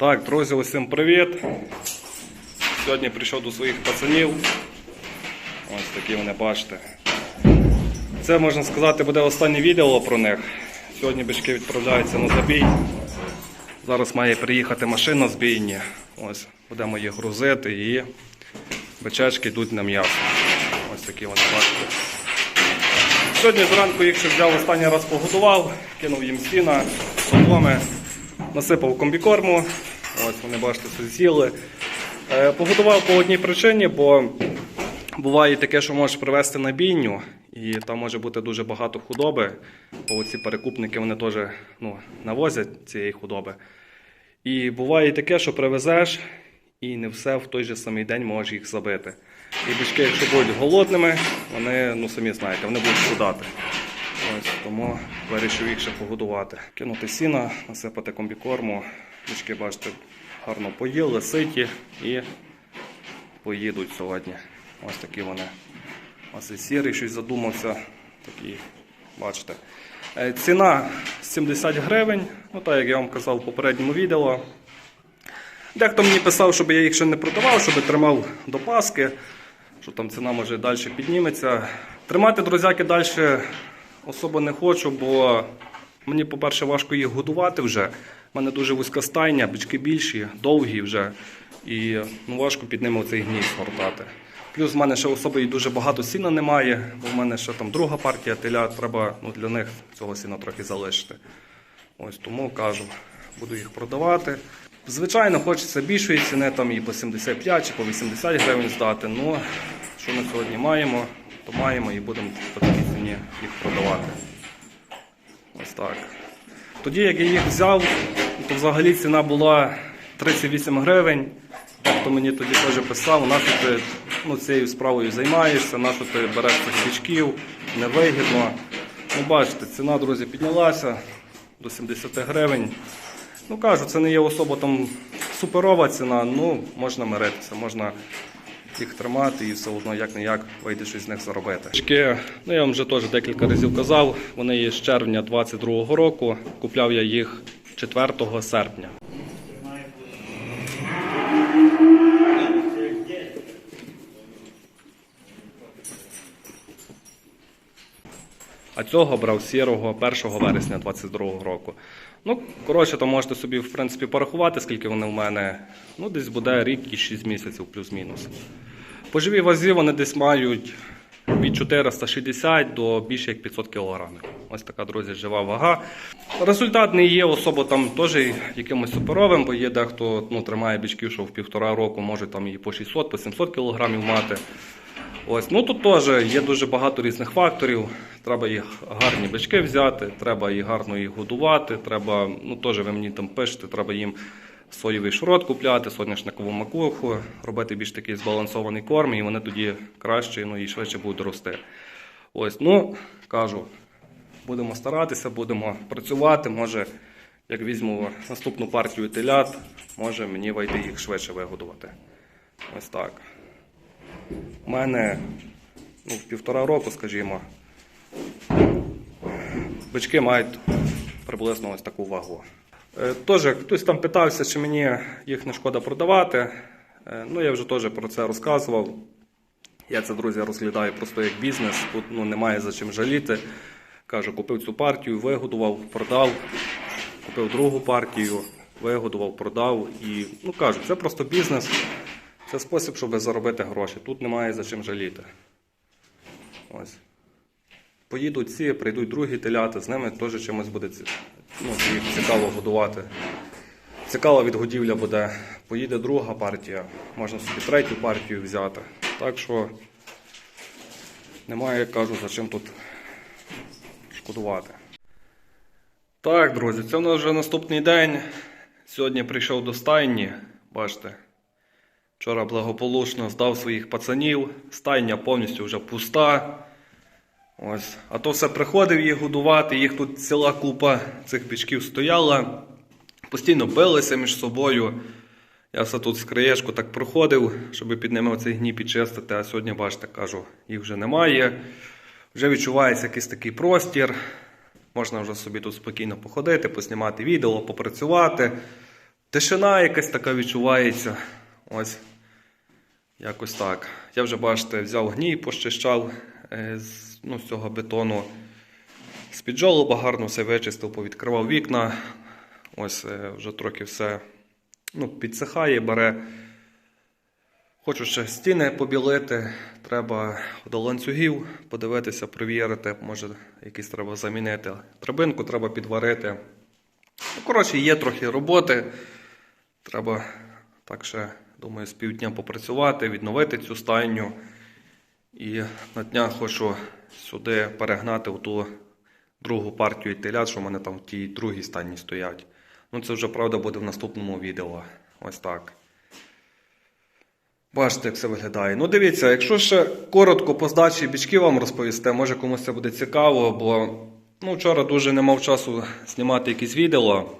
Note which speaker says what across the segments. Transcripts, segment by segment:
Speaker 1: Так, друзі, усім привіт. Сьогодні прийшов до своїх пацанів. Ось такі вони бачите. Це можна сказати буде останнє відео про них. Сьогодні бички відправляються на забій. Зараз має приїхати машина з бійні. Ось, будемо їх грузити і бичечки йдуть на м'ясо. Ось такі вони бачите. Сьогодні зранку їх ще взяв останній раз погодував, кинув їм сіна, соломи, насипав комбікорму. Ось вони бачите, все з'їли. Е, Погодував по одній причині, бо буває таке, що можеш привезти на бійню, і там може бути дуже багато худоби, бо оці перекупники вони теж ну, навозять цієї худоби. І буває таке, що привезеш, і не все в той же самий день можеш їх забити. І бички, якщо будуть голодними, вони, ну самі знаєте, вони будуть худати. Ось тому вирішив їх ще погодувати. Кинути сіна, насипати комбікорму. Бички, бачите, гарно поїли, ситі і поїдуть сьогодні. Ось такі вони. Ось і сірий щось задумався. Такий, бачите. Е, Ціна 70 гривень. Ну так як я вам казав в попередньому відео. Дехто мені писав, щоб я їх ще не продавав, щоб тримав до Паски, що там ціна може далі підніметься. Тримати друзяки далі особо не хочу, бо мені, по-перше, важко їх годувати вже. У мене дуже вузька стайня, бички більші, довгі вже. І ну, важко під ними цей гній згортати. Плюс в мене ще особи дуже багато сіна немає, бо в мене ще там друга партія теля, треба ну, для них цього сіна трохи залишити. Ось тому кажу, буду їх продавати. Звичайно, хочеться більшої ціни, там і по 75 чи по 80 гривень здати. Ну, що ми сьогодні маємо, то маємо і будемо ціні їх продавати. Ось так. Тоді, як я їх взяв, то взагалі ціна була 38 гривень. Хто мені тоді теж писав, на що ти ну, цією справою займаєшся, на що ти береш цих свічків, невигідно. Ну, бачите, ціна, друзі, піднялася до 70 гривень. Ну кажу, це не є особо там суперова ціна, ну можна миритися, можна їх тримати і все одно як не як вийде щось з них заробити. Шки, ну я вам вже теж декілька разів казав, вони є з червня 22-го року. Купляв я їх 4 серпня. А цього брав сірого 1 вересня 22 року. Ну, коротше, то можете собі, в принципі, порахувати, скільки вони в мене. Ну, десь буде рік і 6 місяців, плюс-мінус. По живій вазі вони десь мають від 460 до більше як 500 кг. Ось така, друзі, жива вага. Результат не є особо там теж якимось суперовим, бо є дехто ну, тримає бічків, що в півтора року може там і по 600, по 700 кг мати. Ось, ну тут теж є дуже багато різних факторів. Треба їх гарні бички взяти, треба їх гарно їх годувати. Треба, ну теж ви мені там пишете, треба їм соєвий шрот купляти, соняшникову макуху, робити більш такий збалансований корм, і вони тоді краще ну, і швидше будуть рости. Ось, ну кажу, будемо старатися, будемо працювати. Може, як візьму наступну партію телят, може мені вийти їх швидше вигодувати. Ось так. У мене ну, в півтора року, скажімо, бички мають приблизно ось таку вагу. Е, Теж хтось там питався, чи мені їх не шкода продавати. Е, Ну, я вже теж про це розказував. Я це, друзі, розглядаю просто як бізнес. Тут ну, немає за чим жаліти. Кажу, купив цю партію, вигодував, продав, купив другу партію, вигодував, продав. І ну кажу, це просто бізнес. Це спосіб, щоб заробити гроші. Тут немає за чим жаліти. Ось. Поїдуть ці, прийдуть другі теляти, з ними теж чимось буде ну, їх цікаво годувати. Цікава відгодівля буде. Поїде друга партія, можна собі третю партію взяти. Так що немає, як кажу, за чим тут шкодувати. Так, друзі, це в нас вже наступний день. Сьогодні прийшов до стайні. Бачите, Вчора благополучно здав своїх пацанів, стайня повністю вже пуста. Ось. А то все приходив їх годувати, їх тут ціла купа цих бичків стояла, постійно билися між собою. Я все тут з краєшку так проходив, щоб під ними оцей гній підчистити, а сьогодні, бачите, кажу, їх вже немає. Вже відчувається якийсь такий простір. Можна вже собі тут спокійно походити, поснімати відео, попрацювати. Тишина якась така відчувається. Ось. Якось так. Я вже, бачите, взяв гній, пощищав е, з, ну, з цього бетону. З-під жолоба гарно все вичистив, повідкривав вікна. Ось е, вже трохи все ну, підсихає, бере. Хочу ще стіни побілити. Треба до ланцюгів подивитися, перевірити, може якісь треба замінити. Драбинку треба підварити. Ну, коротше, є трохи роботи. Треба так ще, думаю, з півдня попрацювати, відновити цю стайню. І на днях хочу сюди перегнати ту другу партію телят, що в мене там в тій другій стайні стоять. Ну, це вже правда буде в наступному відео. Ось так. Бачите, як це виглядає. Ну, дивіться, якщо ще коротко по здачі бічки вам розповісти, може комусь це буде цікаво, бо ну, вчора дуже не мав часу знімати якісь відео.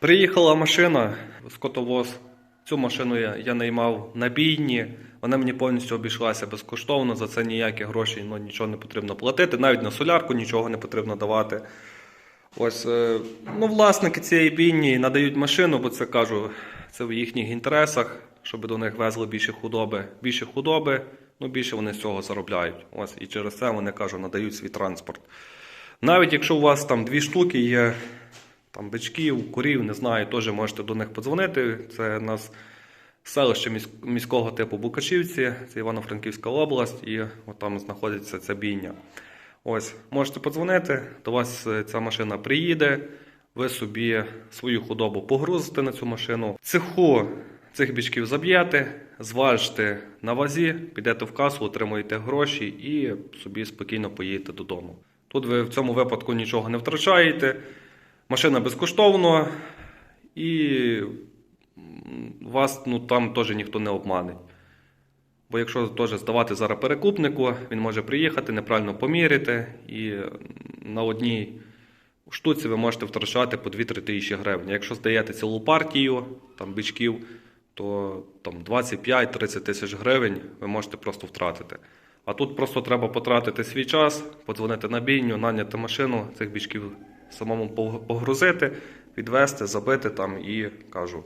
Speaker 1: Приїхала машина, скотовоз. Цю машину я, я наймав на бійні. Вона мені повністю обійшлася безкоштовно, за це ніякі гроші ну, нічого не потрібно платити, навіть на солярку нічого не потрібно давати. Ось, е, ну, власники цієї бійні надають машину, бо це кажу, це в їхніх інтересах, щоб до них везли більше худоби. Більше худоби, ну більше вони з цього заробляють. Ось, і через це вони кажу, надають свій транспорт. Навіть якщо у вас там дві штуки є, там бичків, курів, не знаю, теж можете до них подзвонити. Це у нас селище міського типу Букачівці, це Івано-Франківська область, і от там знаходиться ця бійня. Ось, можете подзвонити, до вас е, ця машина приїде, ви собі свою худобу погрузите на цю машину. Цеху цих бічків заб'єте, зважте на вазі, підете в касу, отримуєте гроші і собі спокійно поїдете додому. Тут ви в цьому випадку нічого не втрачаєте. Машина безкоштовно, і вас ну, там теж ніхто не обманить. Бо якщо теж здавати зараз перекупнику, він може приїхати, неправильно поміряти, і на одній штуці ви можете втрачати по 2-3 тисячі гривень. Якщо здаєте цілу партію там, бичків, то там 25-30 тисяч гривень ви можете просто втратити. А тут просто треба потратити свій час, подзвонити на бійню, наняти машину, цих бичків самому погрузити, відвести, забити там і кажу,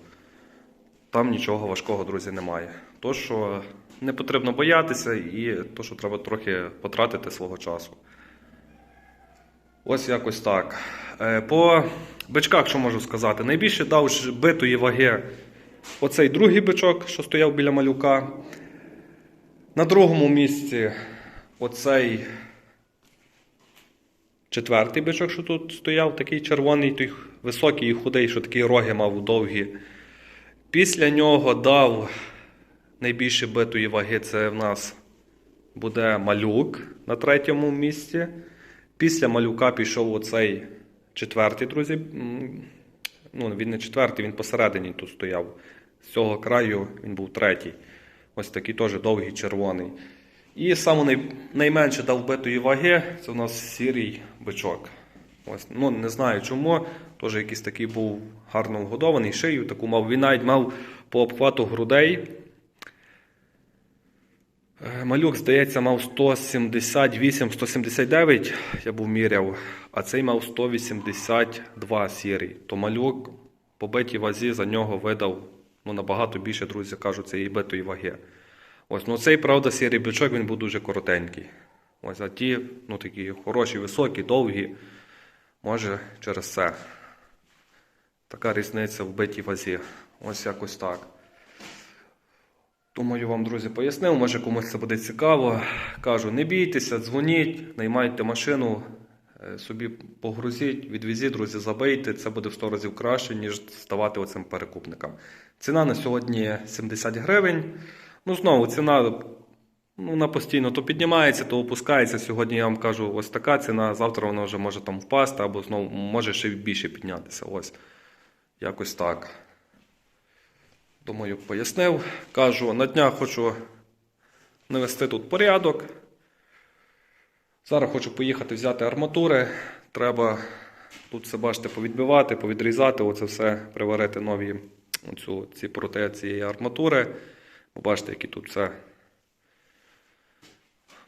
Speaker 1: там нічого важкого, друзі, немає. То, що не потрібно боятися, і то, що треба трохи потратити свого часу. Ось якось так. Е, По бичках, що можу сказати? Найбільше дав битої ваги оцей другий бичок, що стояв біля малюка. На другому місці оцей четвертий бичок, що тут стояв, такий червоний, той високий і худий, що такі роги мав довгі. Після нього дав найбільше битої ваги, це в нас буде малюк на третьому місці. Після малюка пішов оцей четвертий, друзі. Ну, він не четвертий, він посередині тут стояв. З цього краю він був третій. Ось такий теж довгий червоний. І саме най... найменше дав битої ваги це у нас сірий бичок. Ось, ну, не знаю чому. Теж якийсь такий був гарно вгодований, шию таку мав. Він навіть мав по обхвату грудей. Е, Малюк, здається, мав 178-179, я був міряв, а цей мав 182 сірий. То малюк по битій вазі за нього видав ну, набагато більше, друзі, кажуть, цієї битої ваги. Ось, ну цей, правда, сірий бичок він був дуже коротенький. Ось, а ті, ну такі хороші, високі, довгі. Може, через це. Така різниця в битій вазі. Ось якось так. Думаю, вам, друзі, пояснив, може комусь це буде цікаво. Кажу, не бійтеся, дзвоніть, наймайте машину, е, собі погрузіть, відвезіть, друзі, забийте. Це буде в 100 разів краще, ніж ставати оцим перекупникам. Ціна на сьогодні 70 гривень. Ну, знову, ціна ну, вона постійно то піднімається, то опускається. Сьогодні я вам кажу, ось така ціна, завтра вона вже може там впасти, або знову може ще більше піднятися. Ось. Якось так. Думаю, пояснив. Кажу, на днях хочу навести тут порядок. Зараз хочу поїхати взяти арматури. Треба тут все бачите, повідбивати, повідрізати, оце все приварити нові оцю, ці проти цієї арматури. Побачите, які тут все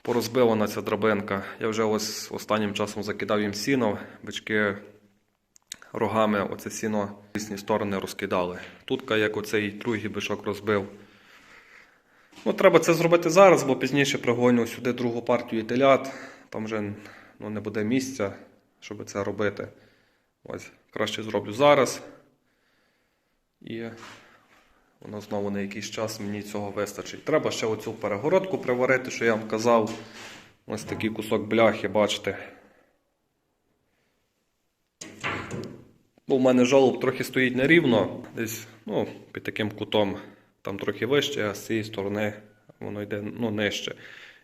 Speaker 1: порозбивана ця драбинка. Я вже ось останнім часом закидав їм сіно, бички рогами оце сіно в різні сторони розкидали. Тут як оцей другий бишок розбив. Ну, треба це зробити зараз, бо пізніше пригоню сюди другу партію телят. Там вже ну, не буде місця, щоб це робити. Ось, краще зроблю зараз. І воно знову на якийсь час мені цього вистачить. Треба ще оцю перегородку приварити, що я вам казав. Ось такий кусок бляхи, бачите. Бо в мене жолоб трохи стоїть нерівно, десь ну, під таким кутом, там трохи вище, а з цієї сторони воно йде ну, нижче.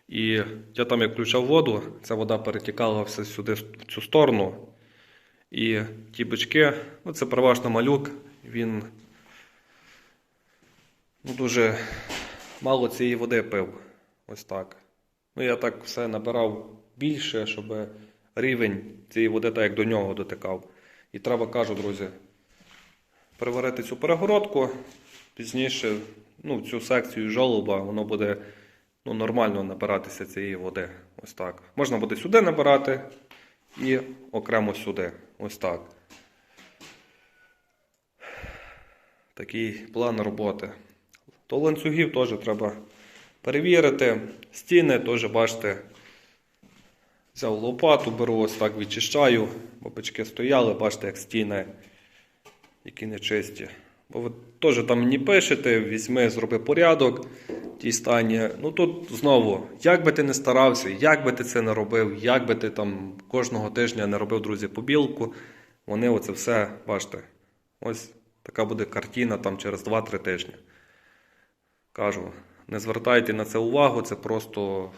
Speaker 1: І я там як включав воду, ця вода перетікала все сюди, в цю сторону. І ті бички, ну це переважно малюк, він ну, дуже мало цієї води пив. Ось так. Ну, я так все набирав більше, щоб рівень цієї води так як до нього дотикав. І треба, кажу, друзі, приварити цю перегородку. Пізніше, ну, цю секцію жолоба, воно буде ну, нормально набиратися цієї води. Ось так. Можна буде сюди набирати і окремо сюди. Ось так. Такий план роботи. То ланцюгів теж треба перевірити. Стіни теж, бачите, взяв лопату, беру ось так відчищаю, бо бички стояли, бачите, як стіни, які нечисті. Бо ви теж там мені пишете, візьми, зроби порядок тій стані. Ну тут знову, як би ти не старався, як би ти це не робив, як би ти там кожного тижня не робив, друзі, побілку, вони оце все, бачите, ось така буде картина там через 2-3 тижні. Кажу, не звертайте на це увагу, це просто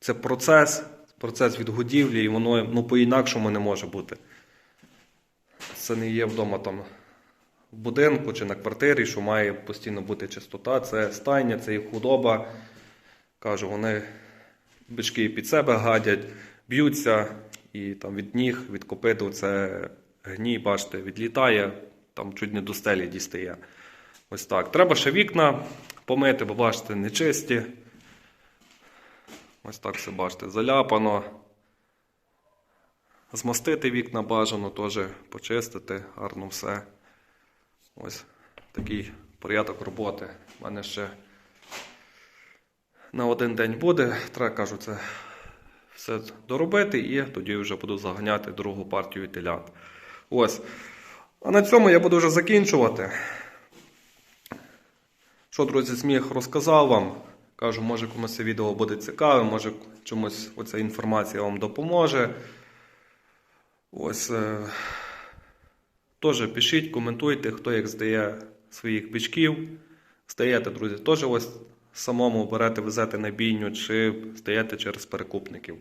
Speaker 1: це процес, процес відгодівлі, і воно ну, по-інакшому не може бути. Це не є вдома там в будинку чи на квартирі, що має постійно бути чистота. Це стайня, це їх худоба. Кажу, вони бички під себе гадять, б'ються, і там від ніг, від копиту це гній, бачите, відлітає, там чуть не до стелі дістає. Ось так. Треба ще вікна помити, бо бачите, нечисті. Ось так все бачите, заляпано. Змастити вікна бажано, теж почистити, гарно все. Ось такий порядок роботи. У мене ще на один день буде. Треба кажу, це все доробити і тоді вже буду заганяти другу партію телят. Ось. А на цьому я буду вже закінчувати. Що, друзі, зміг розказав вам. Кажу, може комусь це відео буде цікаве, може чомусь оця інформація вам допоможе. Ось. Е... Теж пишіть, коментуйте, хто як здає своїх бичків. Здаєте, друзі, теж ось самому берете, везете на бійню чи здаєте через перекупників.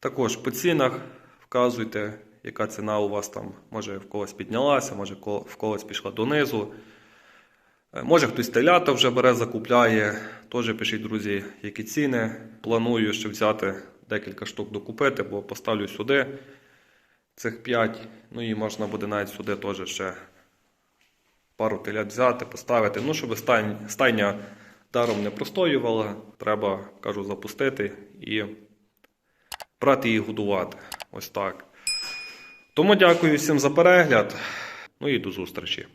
Speaker 1: Також по цінах вказуйте, яка ціна у вас там, може в когось піднялася, може в когось пішла донизу. Е, Може хтось телята вже бере, закупляє. Теж пишіть, друзі, які ціни. Планую ще взяти декілька штук докупити, бо поставлю сюди цих 5. Ну і можна буде навіть сюди теж ще пару телят взяти, поставити. Ну, щоб стайня, стайня даром не простоювала, треба, кажу, запустити і брати її годувати. Ось так. Тому дякую всім за перегляд. Ну і до зустрічі.